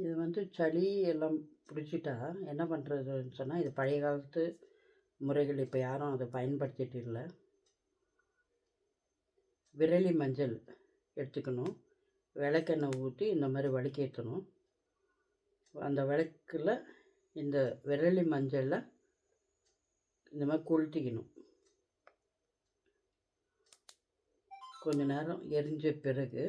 இது வந்து சளி எல்லாம் பிடிச்சிட்டா என்ன பண்ணுறதுன்னு சொன்னால் இது பழைய காலத்து முறைகள் இப்போ யாரும் அதை பயன்படுத்திட்டு இல்லை. விரலி மஞ்சள் எடுத்துக்கணும். விளக்கெண்ணெய் ஊற்றி இந்த மாதிரி வலிக்கேற்றணும் அந்த விளக்கில் இந்த விரலி மஞ்சளில் இந்த மாதிரி கொளுத்திக்கணும். கொஞ்ச நேரம் எரிஞ்ச பிறகு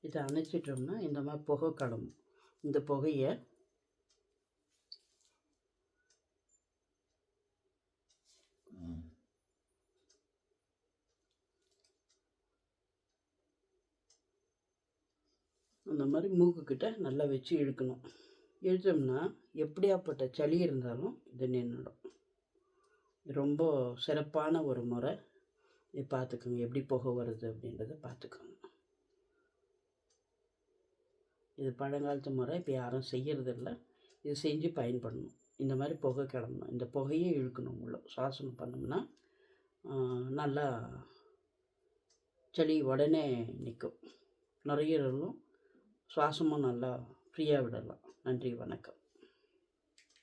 இதை அணைச்சிட்டோம்னா இந்த மாதிரி புகை கிளம்பும் இந்த புகையை அந்த மாதிரி மூக்குக்கிட்ட நல்லா வச்சு இழுக்கணும். இழுத்தோம்னா எப்படியாப்பட்ட சளி இருந்தாலும் இது நின்றுடும். ரொம்ப சிறப்பான ஒரு முறை. பார்த்துக்கோங்க. எப்படி புகை வருது அப்படின்றத பார்த்துக்கோங்க. இது பழங்காலத்து முறை இப்போ யாரும் செய்கிறதில்ல இது செஞ்சு பயன்படணும். இந்த மாதிரி புகை கிளம்பணும். இந்த புகையை இழுக்கணும் உள்ள. சுவாசனம் பண்ணோம்னா நல்லா சளி உடனே நிற்கும் நுரையீரலும் சுவாசமும் நல்லா ஃப்ரீயாக விடலாம். நன்றி வணக்கம்.